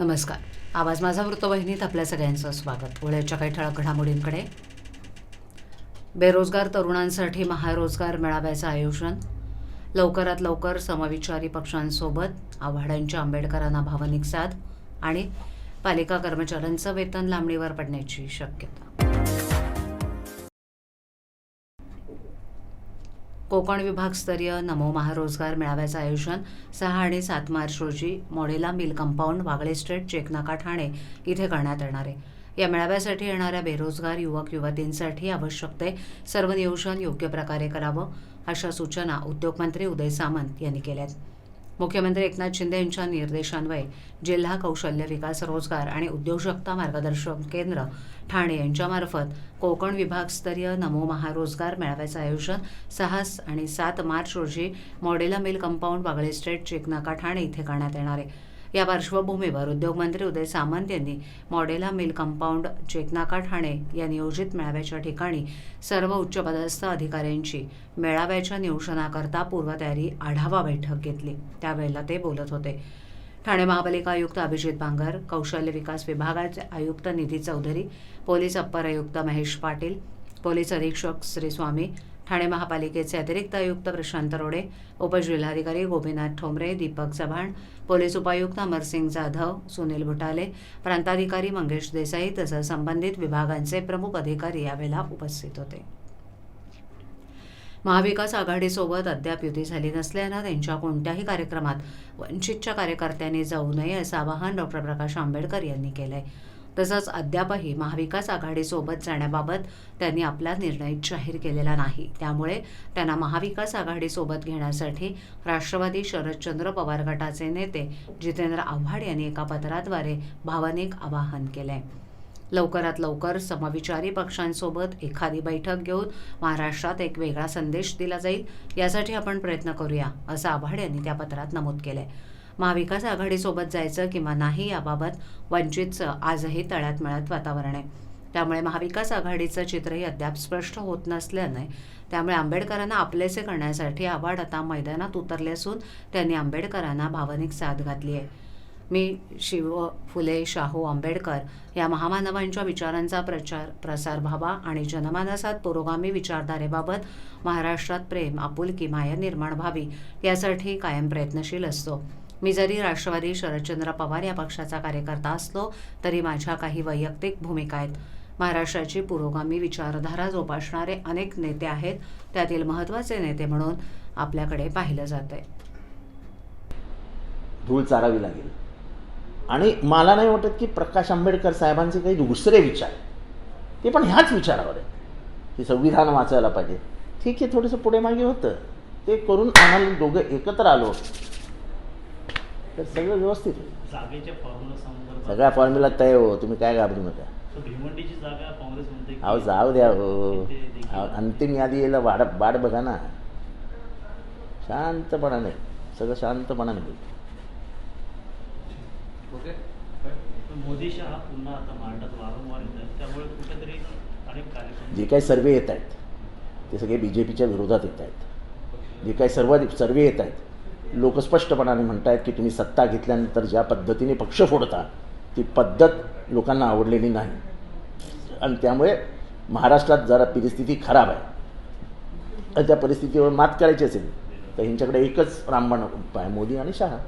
नमस्कार. आवाज माझा वृत्तवाहिनीत आपल्या सगळ्यांचं स्वागत. वेळेच्या काही ठळक घडामोडींकडे. बेरोजगार तरुणांसाठी महारोजगार मेळाव्याचं आयोजन. लवकरात लवकर समविचारी पक्षांसोबत आव्हाडांच्या आंबेडकरांना भावनिक साथ आणि पालिका कर्मचाऱ्यांचं वेतन लांबणीवर पडण्याची शक्यता. कोकण विभागस्तरीय नमो महारोजगार मेळाव्याचं आयोजन सहा आणि सात मार्च रोजी Modella mill compound Wagle estate चेकनाका Thane इथे करण्यात येणार आहे. या मेळाव्यासाठी येणाऱ्या बेरोजगार युवक युवतींसाठी आवश्यक ते सर्व नियोजन योग्य प्रकारे करावं अशा सूचना उद्योगमंत्री उदय सामंत यांनी केल्या आहेत मुख्यमंत्री एकनाथ शिंदे यांच्या निर्देशान्वये जिल्हा कौशल्य विकास रोजगार आणि उद्योजकता मार्गदर्शन केंद्र ठाणे यांच्यामार्फत कोकण विभागस्तरीय नमो महारोजगार मेळाव्याचं आयोजन सहा आणि सात मार्च रोजी Modella mill compound Wagle estate चेकनाका Thane इथे करण्यात येणार आहे. या पार्श्वभूमीवर उद्योगमंत्री उदय सामंत यांनी मॉडेला मिल कंपाऊंड चेकनाका ठाणे या नियोजित मेळाव्याच्या ठिकाणी सर्व उच्चपदस्थ अधिकाऱ्यांची मेळाव्याच्या नियोजनाकरता पूर्वतयारी आढावा बैठक घेतली. त्यावेळेला ते बोलत होते. ठाणे महापालिका आयुक्त अभिजित बांगर कौशल्य विकास विभागाचे आयुक्त निधी चौधरी पोलीस अप्पर आयुक्त महेश पाटील पोलीस अधीक्षक श्री स्वामी ठाणे महापालिकेचे अतिरिक्त आयुक्त प्रशांत रोडे उपजिल्हाधिकारी गोपीनाथ ठोंबरे दीपक चव्हाण पोलीस उपायुक्त अमरसिंग जाधव सुनील भुटाले प्रांताधिकारी मंगेश देसाई तसंच संबंधित विभागांचे प्रमुख अधिकारी यावेळेला उपस्थित होते. महाविकास आघाडीसोबत अद्याप युती झाली नसल्यानं त्यांच्या कोणत्याही कार्यक्रमात वंचितच्या कार्यकर्त्यांनी जाऊ नये असं आवाहन डॉक्टर प्रकाश आंबेडकर यांनी केलंय. तसंच अद्यापही महाविकास आघाडीसोबत जाण्याबाबत त्यांनी आपला निर्णय जाहीर केलेला नाही. त्यामुळे त्यांना महाविकास आघाडीसोबत घेण्यासाठी राष्ट्रवादी शरदचंद्र पवार गटाचे नेते जितेंद्र आव्हाड यांनी एका पत्राद्वारे भावनिक आवाहन केलंय. लवकरात लवकर समविचारी पक्षांसोबत एखादी बैठक घेऊन महाराष्ट्रात एक वेगळा संदेश दिला जाईल यासाठी आपण प्रयत्न करूया असं आव्हाड यांनी त्या पत्रात नमूद केलं आहे महाविकास आघाडीसोबत जायचं किंवा नाही याबाबत वंचितचं आजही तळ्यात मिळत वातावरण आहे. त्यामुळे महाविकास आघाडीचं चित्रही अद्याप स्पष्ट होत नसल्याने त्यामुळे आंबेडकरांना आपलेसे करण्यासाठी आव्हाड आता मैदानात उतरले असून त्यांनी आंबेडकरांना भावनिक साथ घातली आहे. मी शिव फुले शाहू आंबेडकर या महामानवांच्या विचारांचा प्रचार प्रसार व्हावा आणि जनमानसात पुरोगामी विचारधारेबाबत महाराष्ट्रात प्रेम आपुलकी माया निर्माण व्हावी यासाठी कायम प्रयत्नशील असतो. मी जरी राष्ट्रवादी शरदचंद्र पवार या पक्षाचा कार्यकर्ता असलो तरी माझ्या काही वैयक्तिक भूमिका आहेत. महाराष्ट्राची पुरोगामी विचारधारा जोपासणारे अनेक नेते आहेत त्यातील महत्त्वाचे नेते म्हणून आपल्याकडे पाहिलं जात आहे धूळ चारावी लागेल. आणि मला नाही वाटत की प्रकाश आंबेडकर साहेबांचे काही दुसरे विचार ते पण ह्याच विचारावर आहेत. की संविधान वाचायला पाहिजे. ठीक आहे थोडंसं पुढे मागे होतं. ते करून आम्हाला दोघं एकत्र आलो. तर सगळं व्यवस्थित होईल जागेच्या फॉर्म्युला सगळ्या तय हो तुम्ही काय घाबरू नका. अहो जाऊ द्या हो. अंतिम यादी यायला वाढ वाढ बघा ना. शांतपणाने सगळं शांतपणाने बोलतो. पण मोदी शहा पुन्हा आता महाराष्ट्रात वारंवार येत आहेत. त्यामुळे कुठेतरी अनेक कार्यक्रम जे काही सर्वे येत आहेत ते सगळे बी जे पीच्या विरोधात येत आहेत. जे काही सर्व सर्वे येत आहेत लोक स्पष्टपणाने म्हणत आहेत की तुम्ही सत्ता घेतल्यानंतर ज्या पद्धतीने पक्ष फोडता ती पद्धत लोकांना आवडलेली नाही. आणि त्यामुळे महाराष्ट्रात जरा परिस्थिती खराब आहे. आणि त्या परिस्थितीवर मात करायची असेल तर ह्यांच्याकडे एकच रामबाण उपाय मोदी आणि शहा.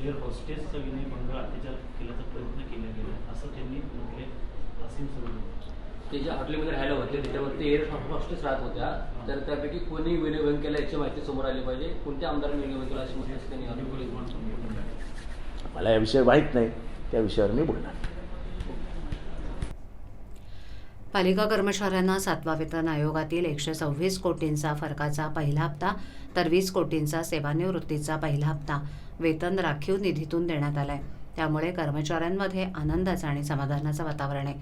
एअर विनयभंग अत्याचार केल्याचा प्रयत्न केला गेला. असं ते जे हॉटेलमध्ये राहायला होते त्याच्यावरती एअर हॉस्टेस राहत होत्या. तर त्यापैकी कोणी विनयभंग केला याची माहिती समोर आली पाहिजे. कोणत्या आमदारांनी विनयभंग केला अशी माहिती आली मला या विषयावर माहीत नाही. त्या विषयावर मी बोलणार पालिका कर्मचाऱ्यांना सातवा वेतन आयोगातील एकशे सव्वीस कोटींचा फरकाचा पहिला हप्ता तर वीस कोटींचा सेवानिवृत्तीचा पहिला हप्ता वेतन राखीव निधीतून देण्यात आलाय. त्यामुळे कर्मचाऱ्यांमध्ये आनंदाचं आणि समाधानाचं वातावरण आहे.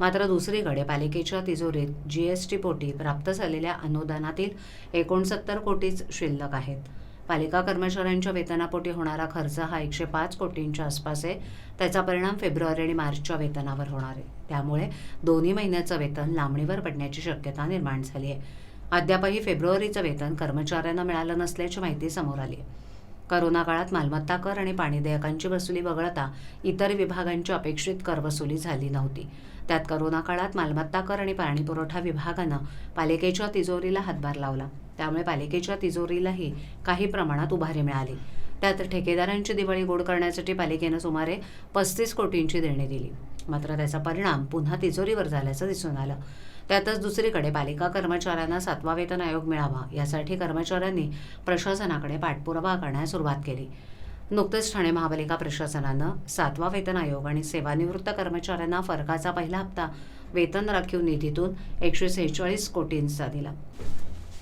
मात्र दुसरीकडे पालिकेच्या तिजोरीत जीएसटी पोटी प्राप्त झालेल्या अनुदानातील एकोणसत्तर कोटीच शिल्लक आहेत. पालिका कर्मचाऱ्यांच्या वेतनापोटी होणारा खर्च हा एकशे पाच कोटींच्या आसपास आहे त्याचा परिणाम फेब्रुवारी आणि मार्चच्या वेतनावर होणार आहे. त्यामुळे दोन्ही महिन्याचं वेतन लांबणीवर पडण्याची शक्यता निर्माण झाली आहे. अद्यापही फेब्रुवारीचं वेतन कर्मचाऱ्यांना मिळालं नसल्याची माहिती समोर आली आहे. करोना काळात मालमत्ता कर आणि पाणी देयकांची वसुली वगळता इतर विभागांची अपेक्षित कर वसुली झाली नव्हती. त्यात करोना काळात मालमत्ता कर आणि पाणी पुरवठा विभागानं पालिकेच्या तिजोरीला हातभार लावला. त्यामुळे पालिकेच्या तिजोरीलाही काही प्रमाणात उभारी मिळाली. त्यात ठेकेदारांची दिवाळी गोड करण्यासाठी पालिकेनं सुमारे पस्तीस कोटींची देणी दिली. मात्र त्याचा परिणाम पुन्हा तिजोरीवर झाल्याचं दिसून आलं. त्यातच दुसरीकडे पालिका कर्मचाऱ्यांना सातवा वेतन आयोग मिळावा यासाठी कर्मचाऱ्यांनी प्रशासनाकडे पाठपुरावा करण्यास सुरुवात केली. नुकतेच ठाणे महापालिका प्रशासनानं सातवा वेतन आयोग आणि सेवानिवृत्त कर्मचाऱ्यांना फरकाचा पहिला हप्ता वेतन राखीव निधीतून एकशे सेहेचाळीस कोटींचा दिला.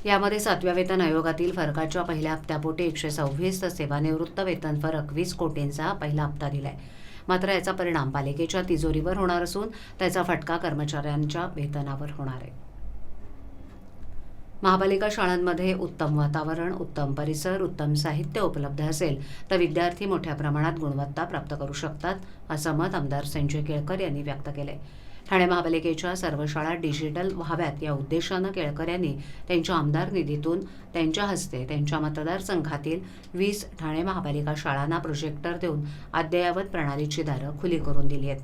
यामध्ये सातव्या वेतन आयोगातील फरकाच्या पहिल्या हप्त्यापोटी एकशे सव्वीस तर सेवानिवृत्त वेतन फरक वीस कोटींचा पहिला हप्ता दिलाय. मात्र याचा परिणाम पालिकेच्या तिजोरीवर होणार असून त्याचा फटका कर्मचाऱ्यांच्या वेतनावर होणार आहे. महापालिका शाळांमध्ये उत्तम वातावरण उत्तम परिसर उत्तम साहित्य उपलब्ध असेल तर विद्यार्थी मोठ्या प्रमाणात गुणवत्ता प्राप्त करू शकतात असं मत आमदार संजय केळकर यांनी व्यक्त केलंय. ठाणे महापालिकेच्या सर्व शाळा डिजिटल व्हाव्यात या उद्देशानं केळकर यांनी त्यांच्या आमदार निधीतून त्यांच्या हस्ते त्यांच्या मतदारसंघातील वीस ठाणे महापालिका शाळांना प्रोजेक्टर देऊन अद्ययावत प्रणालीची दारं खुली करून दिली आहेत.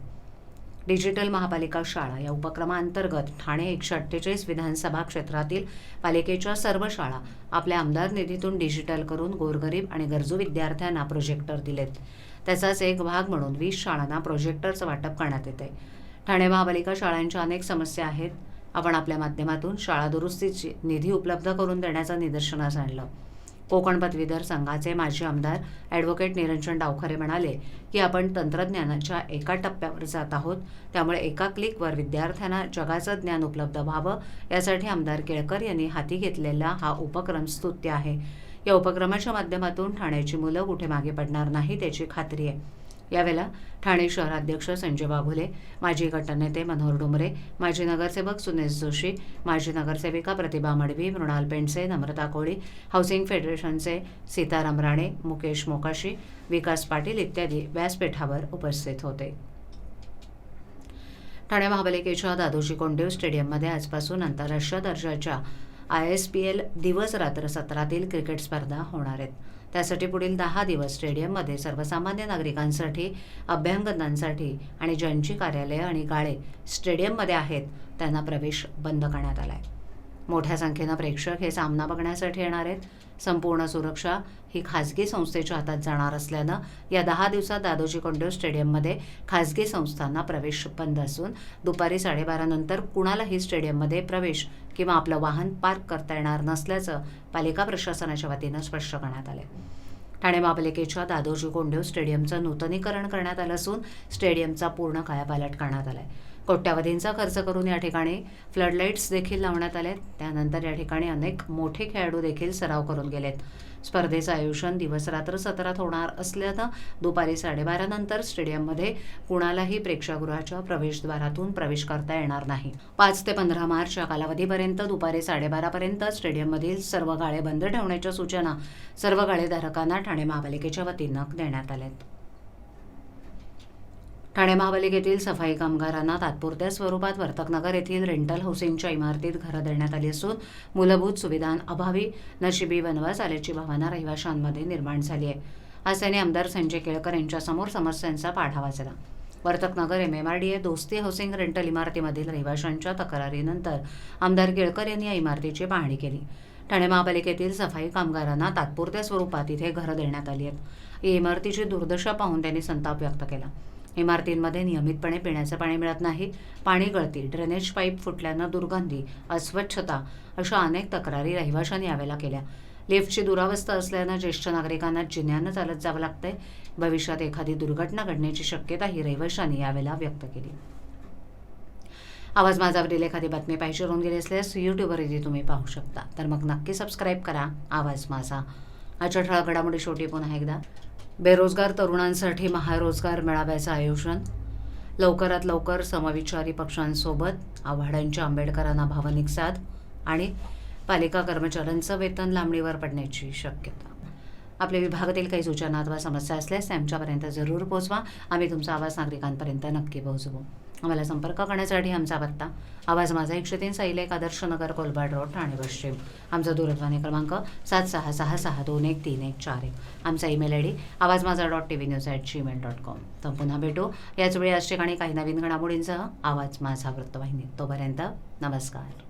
डिजिटल महापालिका शाळा या उपक्रमाअंतर्गत ठाणे एकशे अठ्ठेचाळीस विधानसभा क्षेत्रातील पालिकेच्या सर्व शाळा आपल्या आमदार निधीतून डिजिटल करून गोरगरीब आणि गरजू विद्यार्थ्यांना प्रोजेक्टर दिलेत. त्याचाच एक भाग म्हणून वीस शाळांना प्रोजेक्टरचं वाटप करण्यात येते ठाणे महापालिका शाळांच्या अनेक समस्या आहेत. आपण आपल्या माध्यमातून शाळा दुरुस्तीची निधी उपलब्ध करून देण्याचं निदर्शनास आणलं. कोकण पदवीधर संघाचे माजी आमदार ॲडव्होकेट निरंजन डावखरे म्हणाले की आपण तंत्रज्ञानाच्या एका टप्प्यावर जात आहोत. त्यामुळे एका क्लिकवर विद्यार्थ्यांना जगाचं ज्ञान उपलब्ध व्हावं यासाठी आमदार केळकर यांनी हाती घेतलेला हा उपक्रम स्तुत्य आहे. या उपक्रमाच्या माध्यमातून ठाण्याची मुलं कुठे मागे पडणार नाही त्याची खात्री आहे. यावेळेला ठाणे शहराध्यक्ष संजय बाबुले माजी गटनेते मनोहर डुमरे माजी नगरसेवक सुनेश जोशी माजी नगरसेविका प्रतिभा मडवी मृणाल पेंडसे नम्रता कोळी हाऊसिंग फेडरेशनचे सीताराम राणे मुकेश मोकाशी विकास पाटील इत्यादी व्यासपीठावर उपस्थित होते. ठाणे महापालिकेच्या दादोजी कोंडेव स्टेडियममध्ये आजपासून आंतरराष्ट्रीय दर्जाच्या आय एस पी एल दिवस रात्र सत्रातील क्रिकेट स्पर्धा होणार आहेत. त्यासाठी पुढील दहा दिवस स्टेडियममध्ये सर्वसामान्य नागरिकांसाठी अभ्यंगनांसाठी आणि ज्यांची कार्यालयं आणि गाळे स्टेडियममध्ये आहेत त्यांना प्रवेश बंद करण्यात आला आहे मोठ्या संख्येनं प्रेक्षक हे सामना बघण्यासाठी येणार आहेत. संपूर्ण सुरक्षा ही खाजगी संस्थेच्या हातात जाणार असल्यानं या दहा दिवसात दादोजी कोंडदेव स्टेडियममध्ये खाजगी संस्थांना प्रवेश बंद असून दुपारी साडेबारानंतर कुणालाही स्टेडियममध्ये प्रवेश किंवा आपलं वाहन पार्क करता येणार नसल्याचं पालिका प्रशासनाच्या वतीनं स्पष्ट करण्यात आलं ठाणे महापालिकेच्या दादोजी कोंडदेव स्टेडियमचं नूतनीकरण करण्यात आलं असून स्टेडियमचा पूर्ण कायापालट करण्यात आला आहे कोट्यावधींचा खर्च करून या ठिकाणी फ्लडलाईट्स देखील लावण्यात आले त्यानंतर या ठिकाणी अनेक मोठे खेळाडू देखील सराव करून गेलेत. स्पर्धेचं आयोजन दिवसरात्र सत्रात होणार असल्यानं दुपारी साडेबारानंतर स्टेडियममध्ये कुणालाही प्रेक्षागृहाच्या प्रवेशद्वारातून प्रवेश करता येणार नाही. पाच ते पंधरा मार्च या कालावधीपर्यंत दुपारी साडेबारापर्यंत स्टेडियममधील सर्व गाळे बंद ठेवण्याच्या सूचना सर्व गाळेधारकांना ठाणे महापालिकेच्या वतीनं देण्यात आल्यात. ठाणे महापालिकेतील सफाई कामगारांना तात्पुरत्या स्वरूपात वर्तकनगर येथील रेंटल हाऊसिंगच्या इमारतीत घरं देण्यात आली असून मूलभूत सुविधांअभावी नशिबी वनवास आल्याची भावना रहिवाशांमध्ये निर्माण झाली आहे. आज त्यांनी आमदार संजय केळकर यांच्यासमोर समस्यांचा पाठा वाचला. Vartaknagar M M R D A Dosti housing rental इमारतीमधील रहिवाशांच्या तक्रारीनंतर आमदार केळकर यांनी या इमारतीची पाहणी केली. ठाणे महापालिकेतील सफाई कामगारांना तात्पुरत्या स्वरूपात इथे घरं देण्यात आली आहेत. या इमारतीची दुर्दशा पाहून त्यांनी संताप व्यक्त केला. इमारतींमध्ये नियमितपणे पिण्याचं पाणी मिळत नाही. पाणी गळती ड्रेनेज पाईप फुटल्यानं दुर्गंधी अस्वच्छता अशा अनेक तक्रारी रहिवाशांनी यावेळेला केल्या. लिफ्टची दुरावस्था असल्यानं ज्येष्ठ नागरिकांना जिन्यानं चालत जावं लागतंय. भविष्यात एखादी दुर्घटना घडण्याची शक्यताही रहिवाशांनी यावेळेला व्यक्त केली. आवाज माझावरील एखादी बातमी पाहिजे होऊन गेली असल्यास यूट्यूबवरही तुम्ही पाहू शकता. तर मग नक्की सबस्क्राईब करा. आवाज माझा. आजच्या ठळक घडामोडी शेवटी पुन्हा एकदा. बेरोजगार तरुणांसाठी महारोजगार मेळाव्याचं आयोजन. लवकरात लवकर समविचारी पक्षांसोबत आव्हाडांच्या आंबेडकरांना भावनिक साथ आणि पालिका कर्मचाऱ्यांचं वेतन लांबणीवर पडण्याची शक्यता. आपल्या विभागातील काही सूचना अथवा समस्या असल्यास आमच्यापर्यंत जरूर पोहोचवा. आम्ही तुमचा आवाज नागरिकांपर्यंत नक्की पोहोचवू. आम्हाला संपर्क करण्यासाठी आमचा पत्ता. आवाज माझा एकशे तीन सैल एक आदर्श नगर कोलबाड रोड ठाणे पश्चिम. आमचा दूरध्वनी क्रमांक सात सहा सहा सहा दोन एक तीन एक चार एक. आमचा email I D Awaz Majha dot T V news at Gmail dot com. तर पुन्हा भेटू. याच वेळी याच ठिकाणी काही नवीन घडामोडींसह आवाज माझा वृत्तवाहिनी. तोपर्यंत नमस्कार.